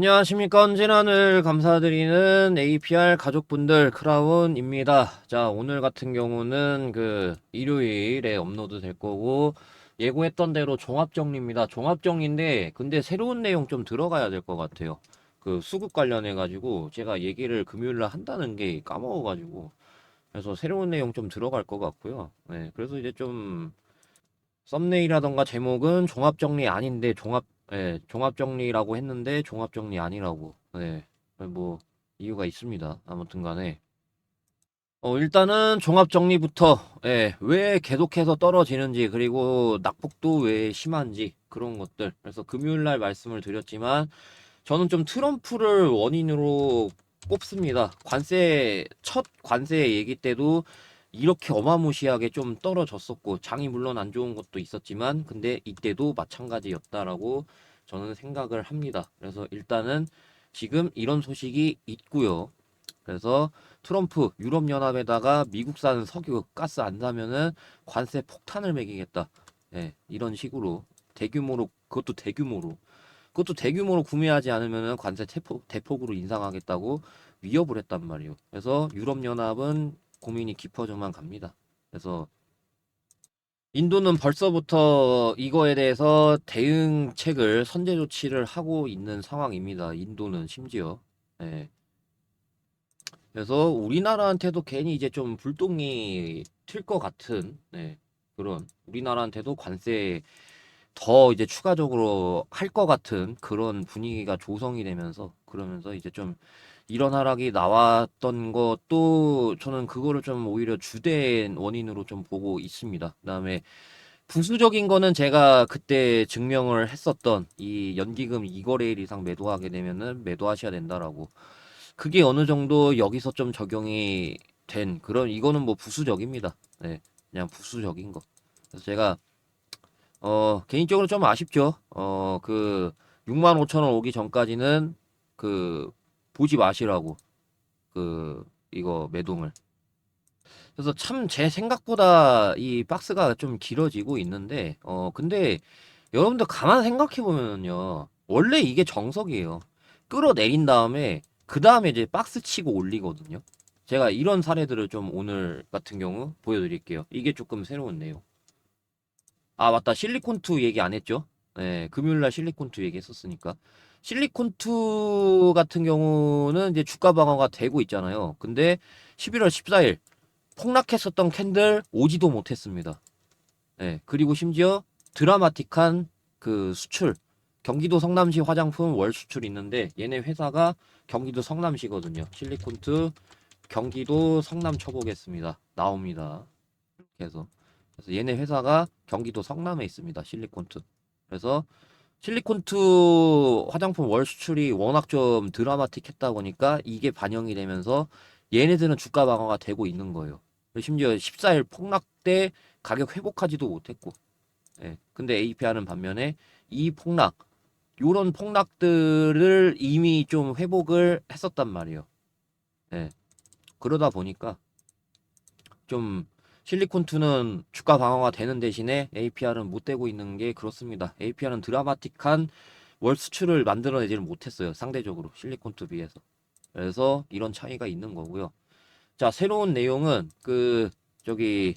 안녕하십니까. 언제나 늘 감사드리는 APR 가족분들 크라운입니다. 자, 오늘 같은 경우는 그 일요일에 업로드 될 거고, 예고했던 대로 종합정리입니다. 종합정리인데, 근데 새로운 내용 좀 들어가야 될 것 같아요. 그 수급 관련해 가지고, 제가 얘기를 금요일날 한다는 게 까먹어 가지고, 그래서 새로운 내용 좀 들어갈 것 같고요. 네, 그래서 이제 좀, 썸네일이라던가 제목은 종합정리 아닌데, 종합 예, 종합정리라고 했는데 종합정리 아니라고. 네. 뭐 이유가 있습니다. 아무튼 간에 어, 일단은 종합정리부터 예, 왜 계속해서 떨어지는지 그리고 낙폭도 왜 심한지 그런 것들. 그래서 금요일 날 말씀을 드렸지만 저는 좀 트럼프를 원인으로 꼽습니다. 관세 첫 관세 얘기 때도 이렇게 어마무시하게 좀 떨어졌었고 장이 물론 안 좋은 것도 있었지만 근데 이때도 마찬가지였다라고 저는 생각을 합니다. 그래서 일단은 지금 이런 소식이 있고요. 그래서 트럼프 유럽연합에다가 미국산 석유 가스 안 사면은 관세 폭탄을 매기겠다. 예, 이런 식으로 대규모로 그것도 대규모로 그것도 대규모로 구매하지 않으면은 관세 대폭, 대폭으로 인상하겠다고 위협을 했단 말이에요. 그래서 유럽연합은 고민이 깊어져만 갑니다. 그래서 인도는 벌써부터 이거에 대해서 대응책을 선제 조치를 하고 있는 상황입니다. 인도는 심지어. 예. 그래서 우리나라한테도 괜히 이제 좀 불똥이 튈 것 같은 네, 그런 우리나라한테도 관세 더 이제 추가적으로 할 것 같은 그런 분위기가 조성이 되면서 그러면서 이제 좀 이런 하락이 나왔던 것도 저는 그거를 좀 오히려 주된 원인으로 좀 보고 있습니다. 그다음에 부수적인 거는 제가 그때 증명을 했었던 이 연기금 2거래일 이상 매도하게 되면은 매도하셔야 된다라고. 그게 어느 정도 여기서 좀 적용이 된 그런 이거는 뭐 부수적입니다. 네. 그냥 부수적인 거. 그래서 제가 어 개인적으로 좀 아쉽죠. 어그 6만 5천 원 오기 전까지는 그 보지 마시라고 그 이거 매동을. 그래서 참 제 생각보다 이 박스가 좀 길어지고 있는데 어 근데 여러분들 가만 생각해 보면요. 원래 이게 정석이에요. 끌어내린 다음에 그 다음에 이제 박스 치고 올리거든요. 제가 이런 사례들을 좀 오늘 같은 경우 보여드릴게요. 이게 조금 새로운 내용. 아 맞다. 실리콘2 얘기 안 했죠? 네 금요일날 실리콘2 얘기 했었으니까 실리콘2 같은 경우는 이제 주가 방어가 되고 있잖아요. 근데 11월 14일 폭락했었던 캔들 오지도 못했습니다. 네, 그리고 심지어 드라마틱한 그 수출 경기도 성남시 화장품 월 수출 있는데 얘네 회사가 경기도 성남시거든요. 실리콘2 경기도 성남 쳐보겠습니다. 나옵니다. 이렇게 해서 그래서 얘네 회사가 경기도 성남에 있습니다. 실리콘2 그래서 실리콘2 화장품 월 수출이 워낙 좀 드라마틱했다 보니까 이게 반영이 되면서 얘네들은 주가 방어가 되고 있는 거예요. 심지어 14일 폭락 때 가격 회복하지도 못했고. 예. 근데 APR은 반면에 이 폭락, 요런 폭락들을 이미 좀 회복을 했었단 말이에요. 예. 그러다 보니까 좀 실리콘2는 주가 방어가 되는 대신에 APR은 못 되고 있는 게 그렇습니다. APR은 드라마틱한 월 수출을 만들어내지를 못했어요. 상대적으로 실리콘2 비해서. 그래서 이런 차이가 있는 거고요. 자, 새로운 내용은 그 저기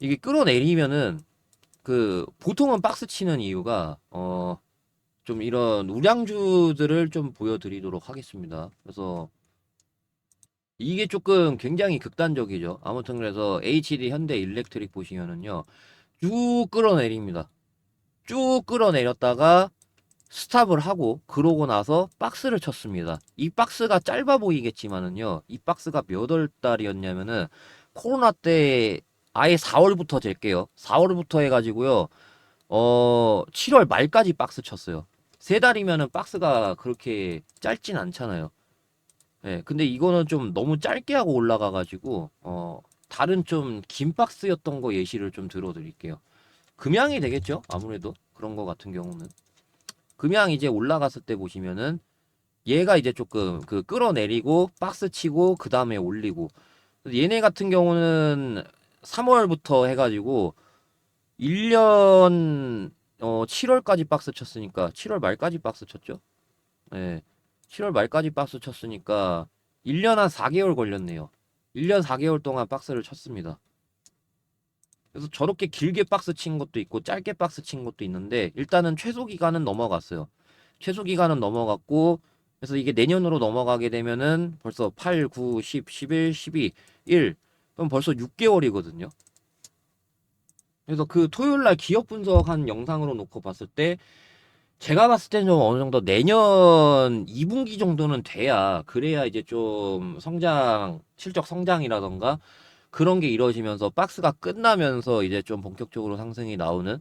이게 끌어내리면은 그 보통은 박스 치는 이유가 어 좀 이런 우량주들을 좀 보여드리도록 하겠습니다. 그래서 이게 조금 굉장히 극단적이죠. 아무튼 그래서 HD 현대 일렉트릭 보시면은요. 쭉 끌어내립니다. 쭉 끌어내렸다가 스탑을 하고 그러고 나서 박스를 쳤습니다. 이 박스가 짧아 보이겠지만은요. 이 박스가 몇 월 달이었냐면은 코로나 때 아예 4월부터 잴게요. 4월부터 해 가지고요. 어 7월 말까지 박스 쳤어요. 세 달이면은 박스가 그렇게 짧진 않잖아요. 네, 근데 이거는 좀 너무 짧게 하고 올라가가지고, 어, 다른 좀 긴 박스였던 거 예시를 좀 들어드릴게요. 금양이 되겠죠? 아무래도 그런 거 같은 경우는. 금양 이제 올라갔을 때 보시면은, 얘가 이제 조금 그 끌어내리고, 박스 치고, 그 다음에 올리고. 얘네 같은 경우는 3월부터 해가지고, 1년, 어, 7월까지 박스 쳤으니까, 7월 말까지 박스 쳤죠? 예. 7월 말까지 박스 쳤으니까 1년 한 4개월 걸렸네요. 1년 4개월 동안 박스를 쳤습니다. 그래서 저렇게 길게 박스 친 것도 있고 짧게 박스 친 것도 있는데 일단은 최소 기간은 넘어갔어요. 최소 기간은 넘어갔고 그래서 이게 내년으로 넘어가게 되면은 벌써 8, 9, 10, 11, 12, 1 그럼 벌써 6개월이거든요. 그래서 그 토요일 날 기업 분석한 영상으로 놓고 봤을 때 제가 봤을 때는 좀 어느 정도 내년 2분기 정도는 돼야 그래야 이제 좀 성장 실적 성장이라던가 그런 게 이루어지면서 박스가 끝나면서 이제 좀 본격적으로 상승이 나오는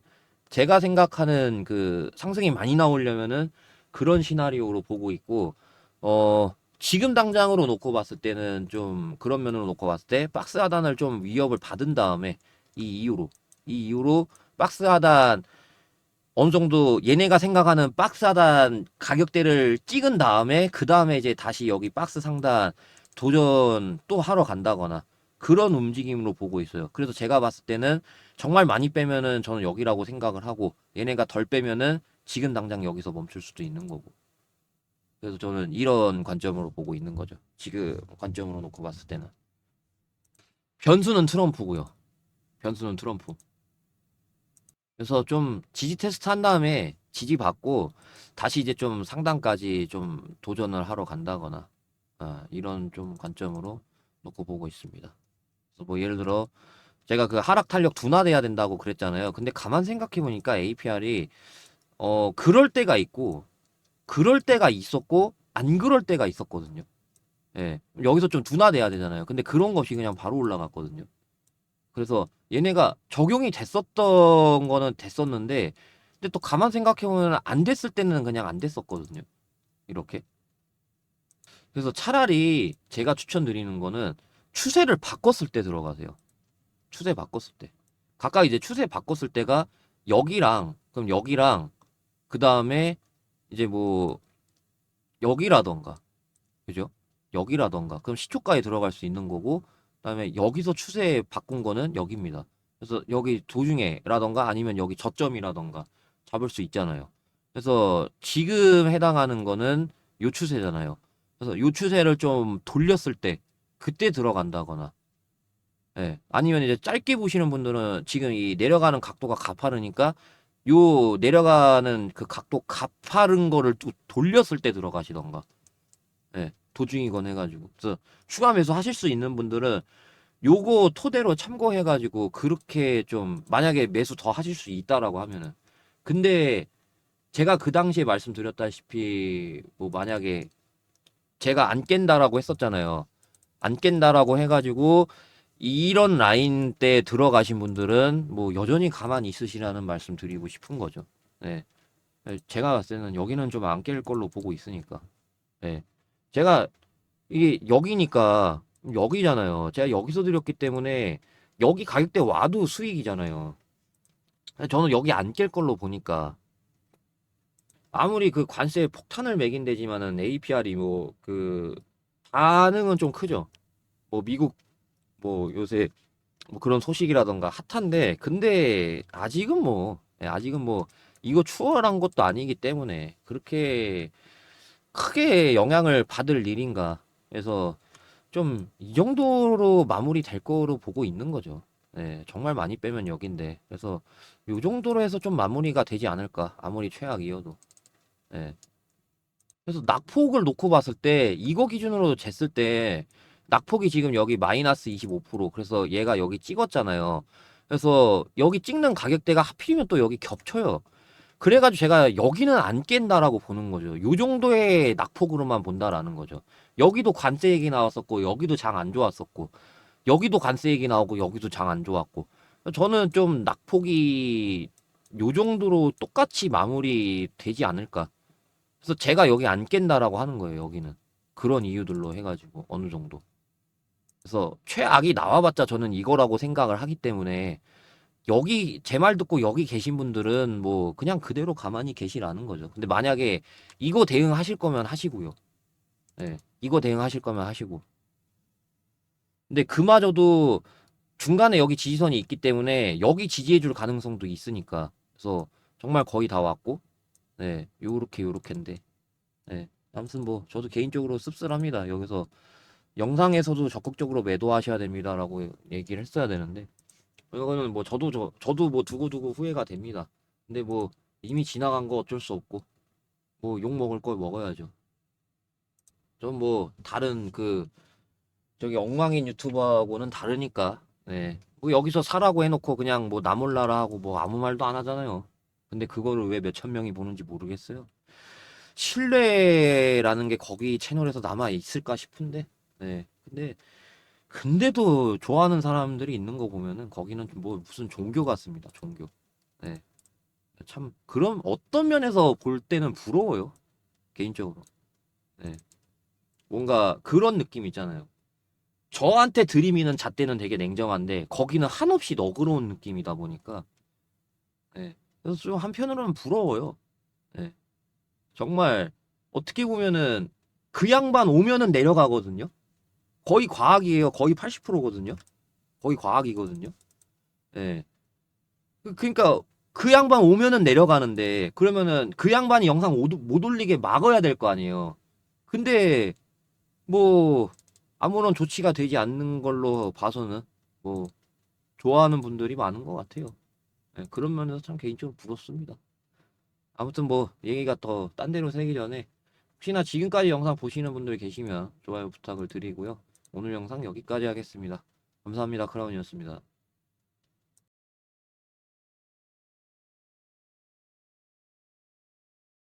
제가 생각하는 그 상승이 많이 나오려면은 그런 시나리오로 보고 있고 어 지금 당장으로 놓고 봤을 때는 좀 그런 면으로 놓고 봤을 때 박스 하단을 좀 위협을 받은 다음에 이 이후로 이 이후로 박스 하단 어느 정도 얘네가 생각하는 박스 하단 가격대를 찍은 다음에 그 다음에 이제 다시 여기 박스 상단 도전 또 하러 간다거나 그런 움직임으로 보고 있어요. 그래서 제가 봤을 때는 정말 많이 빼면은 저는 여기라고 생각을 하고 얘네가 덜 빼면은 지금 당장 여기서 멈출 수도 있는 거고. 그래서 저는 이런 관점으로 보고 있는 거죠. 지금 관점으로 놓고 봤을 때는. 변수는 트럼프고요. 변수는 트럼프. 그래서 좀 지지 테스트 한 다음에 지지 받고 다시 이제 좀 상단까지 좀 도전을 하러 간다거나 아, 이런 좀 관점으로 놓고 보고 있습니다. 그래서 뭐 예를 들어 제가 그 하락 탄력 둔화돼야 된다고 그랬잖아요. 근데 가만 생각해 보니까 APR이 어 그럴 때가 있고 그럴 때가 있었고 안 그럴 때가 있었거든요. 예. 여기서 좀 둔화돼야 되잖아요. 근데 그런 것이 그냥 바로 올라갔거든요. 그래서 얘네가 적용이 됐었던 거는 됐었는데 근데 또 가만 생각해 보면 안 됐을 때는 그냥 안 됐었거든요. 이렇게. 그래서 차라리 제가 추천드리는 거는 추세를 바꿨을 때 들어가세요. 추세 바꿨을 때. 각각 이제 추세 바꿨을 때가 여기랑 그럼 여기랑 그 다음에 이제 뭐 여기라던가 그죠? 여기라던가 그럼 시초가에 들어갈 수 있는 거고 그다음에 여기서 추세 바꾼 거는 여기입니다. 그래서 여기 도중에라던가 아니면 여기 저점이라던가 잡을 수 있잖아요. 그래서 지금 해당하는 거는 요 추세잖아요. 그래서 요 추세를 좀 돌렸을 때 그때 들어간다거나 예. 아니면 이제 짧게 보시는 분들은 지금 이 내려가는 각도가 가파르니까 요 내려가는 그 각도 가파른 거를 또 돌렸을 때 들어가시던가. 예. 도중이건 해가지고. 그래서 추가 매수 하실 수 있는 분들은 요거 토대로 참고해가지고 그렇게 좀 만약에 매수 더 하실 수 있다라고 하면은. 근데 제가 그 당시에 말씀드렸다시피 뭐 만약에 제가 안 깬다라고 했었잖아요. 안 깬다라고 해가지고 이런 라인 때 들어가신 분들은 뭐 여전히 가만히 있으시라는 말씀 드리고 싶은 거죠. 네. 제가 봤을 때는 여기는 좀 안 깰 걸로 보고 있으니까. 네. 제가 이게 여기니까 여기잖아요. 제가 여기서 드렸기 때문에 여기 가격대 와도 수익이잖아요. 저는 여기 안 깰 걸로 보니까 아무리 그 관세 폭탄을 매긴대지만은 APR이 뭐 그 반응은 좀 크죠. 뭐 미국 뭐 요새 뭐 그런 소식이라던가 핫한데 근데 아직은 뭐 예, 아직은 뭐 이거 추월한 것도 아니기 때문에 그렇게 크게 영향을 받을 일인가 해서 좀 이 정도로 마무리 될 거로 보고 있는 거죠. 예, 정말 많이 빼면 여긴데 그래서 요 정도로 해서 좀 마무리가 되지 않을까 아무리 최악이어도 예. 그래서 낙폭을 놓고 봤을 때 이거 기준으로 쟀을 때 낙폭이 지금 여기 마이너스 25% 그래서 얘가 여기 찍었잖아요. 그래서 여기 찍는 가격대가 하필이면 또 여기 겹쳐요. 그래가지고 제가 여기는 안 깬다라고 보는 거죠. 요 정도의 낙폭으로만 본다라는 거죠. 여기도 관세 얘기 나왔었고 여기도 장 안 좋았었고 여기도 관세 얘기 나오고 여기도 장 안 좋았고 저는 좀 낙폭이 요 정도로 똑같이 마무리 되지 않을까. 그래서 제가 여기 안 깬다라고 하는 거예요. 여기는 그런 이유들로 해가지고 어느 정도. 그래서 최악이 나와봤자 저는 이거라고 생각을 하기 때문에 여기 제 말 듣고 여기 계신 분들은 뭐 그냥 그대로 가만히 계시라는 거죠. 근데 만약에 이거 대응하실 거면 하시고요. 예, 이거 대응하실 거면 하시고. 근데 그마저도 중간에 여기 지지선이 있기 때문에 여기 지지해줄 가능성도 있으니까. 그래서 정말 거의 다 왔고, 네, 요렇게 요렇게인데, 네, 아무튼 뭐 저도 개인적으로 씁쓸합니다. 여기서 영상에서도 적극적으로 매도하셔야 됩니다라고 얘기를 했어야 되는데 이거는 뭐 저도 저 저도 뭐 두고두고 후회가 됩니다. 근데 뭐 이미 지나간 거 어쩔 수 없고 뭐 욕 먹을 걸 먹어야죠. 전뭐 다른 그 저기 엉망인 유튜버하고는 다르니까 네. 뭐 여기서 사라고 해놓고 그냥 뭐 나몰라라 하고 뭐 아무 말도 안 하잖아요. 근데 그거를 왜 몇천 명이 보는지 모르겠어요. 신뢰라는 게 거기 채널에서 남아 있을까 싶은데, 네. 근데, 근데도 좋아하는 사람들이 있는 거 보면은 거기는 좀뭐 무슨 종교 같습니다. 종교. 네. 참, 그럼 어떤 면에서 볼 때는 부러워요. 개인적으로. 네. 뭔가 그런 느낌 있잖아요. 저한테 들이미는 잣대는 되게 냉정한데 거기는 한없이 너그러운 느낌이다 보니까 네. 그래서 좀 한편으로는 부러워요. 네. 정말 어떻게 보면은 그 양반 오면은 내려가거든요. 거의 과학이에요. 거의 80%거든요. 거의 과학이거든요. 예. 그- 그러니까 그 양반 오면은 내려가는데 그러면은 그 양반이 영상 못, 못 올리게 막아야 될 거 아니에요. 근데 뭐 아무런 조치가 되지 않는 걸로 봐서는 뭐 좋아하는 분들이 많은 것 같아요. 예, 그런 면에서 참 개인적으로 부럽습니다. 아무튼 뭐 얘기가 더 딴 데로 새기 전에 혹시나 지금까지 영상 보시는 분들 계시면 좋아요 부탁을 드리고요. 오늘 영상 여기까지 하겠습니다. 감사합니다. 크라운이었습니다.